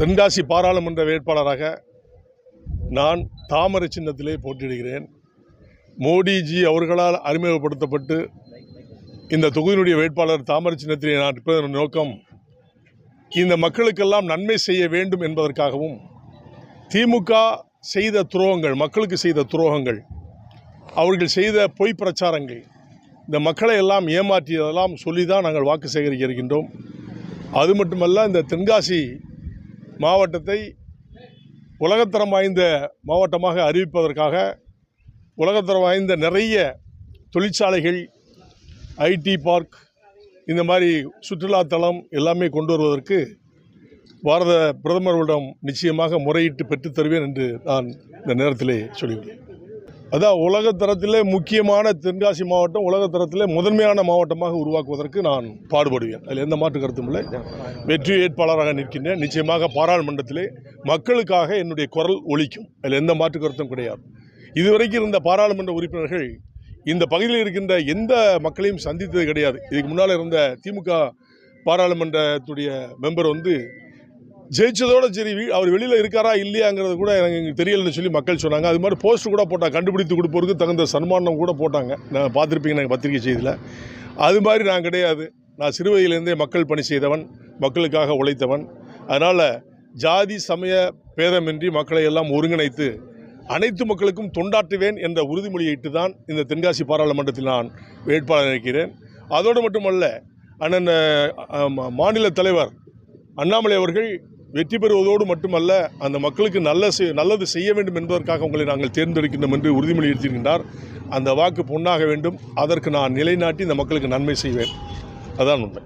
தென்காசி பாராளுமன்ற வேட்பாளராக நான் தாமரை சின்னத்திலே போட்டியிடுகிறேன். மோடிஜி அவர்களால் அறிமுகப்படுத்தப்பட்டு இந்த தொகுதியினுடைய வேட்பாளர் தாமரை சின்னத்திலே நான் இருப்பதன் நோக்கம் இந்த மக்களுக்கெல்லாம் நன்மை செய்ய வேண்டும் என்பதற்காகவும் திமுக செய்த துரோகங்கள் மக்களுக்கு செய்த துரோகங்கள் அவர்கள் செய்த பொய் பிரச்சாரங்கள் இந்த மக்களை எல்லாம் ஏமாற்றியதெல்லாம் சொல்லி தான் நாங்கள் வாக்கு சேகரிக்க இருக்கின்றோம். அது மட்டுமல்ல இந்த தென்காசி மாவட்டத்தை உலகத்தரம் வாய்ந்த மாவட்டமாக அறிவிப்பதற்காக உலகத்தரம் வாய்ந்த நிறைய தொழிற்சாலைகள் ஐடி பார்க் இந்த மாதிரி சுற்றுலாத்தலம் எல்லாமே கொண்டு வருவதற்கு பாரத பிரதமர்களிடம் நிச்சயமாக முறையிட்டு பெற்றுத்தருவேன் என்று நான் இந்த நேரத்திலே சொல்லியுள்ளேன் அதான் உலகத்தரத்திலே முக்கியமான தென்காசி மாவட்டம் உலகத்தரத்திலே முதன்மையான மாவட்டமாக உருவாக்குவதற்கு நான் பாடுபடுவேன். அதில் எந்த மாற்று கருத்தும் இல்லை. வெற்றி வேட்பாளராக நிற்கின்றேன். நிச்சயமாக பாராளுமன்றத்திலே மக்களுக்காக என்னுடைய குரல் ஒழிக்கும் அதில் எந்த மாற்று கருத்தும் கிடையாது. இதுவரைக்கும் இருந்த பாராளுமன்ற உறுப்பினர்கள் இந்த பகுதியில் இருக்கின்ற எந்த மக்களையும் சந்தித்தது கிடையாது. இதுக்கு முன்னால் இருந்த திமுக பாராளுமன்றத்துடைய மெம்பர் வந்து ஜெயிச்சதோட சரி அவர் வெளியில் இருக்காரா இல்லையாங்கிறது கூட எனக்கு தெரியலன்னு சொல்லி மக்கள் சொன்னாங்க. அது மாதிரி போஸ்ட் கூட போட்டாங்க. கண்டுபிடித்து கொடுப்போருக்கு தகுந்த சன்மானம் கூட போட்டாங்க. நான் பார்த்துருப்பீங்க நாங்கள் பத்திரிகை செய்தியில். அது மாதிரி நான் கிடையாது. நான் சிறுவயிலேருந்தே மக்கள் பணி செய்தவன் மக்களுக்காக உழைத்தவன். அதனால் ஜாதி சமய பேதமின்றி மக்களை எல்லாம் ஒருங்கிணைத்து அனைத்து மக்களுக்கும் தொண்டாற்றுவேன் என்ற உறுதிமொழியிட்டு தான் இந்த தென்காசி பாராளுமன்றத்தில் நான் வேட்பாளர் இருக்கிறேன் அதோடு மட்டுமல்ல அண்ணன் மா- மாநில தலைவர் அண்ணாமலை அவர்கள் வெற்றி பெறுவதோடு மட்டுமல்ல அந்த மக்களுக்கு நல்ல செய்- நல்லது செய்ய வேண்டும் என்பதற்காக உங்களை நாங்கள் தேர்ந்தெடுக்கின்றோம் என்று உறுதிமொழி எடுத்திருக்கின்றார் அந்த வாக்கு பொன்னாக வேண்டும். அதற்கு நான் நிலைநாட்டி இந்த மக்களுக்கு நன்மை செய்வேன். அதான் உண்மை.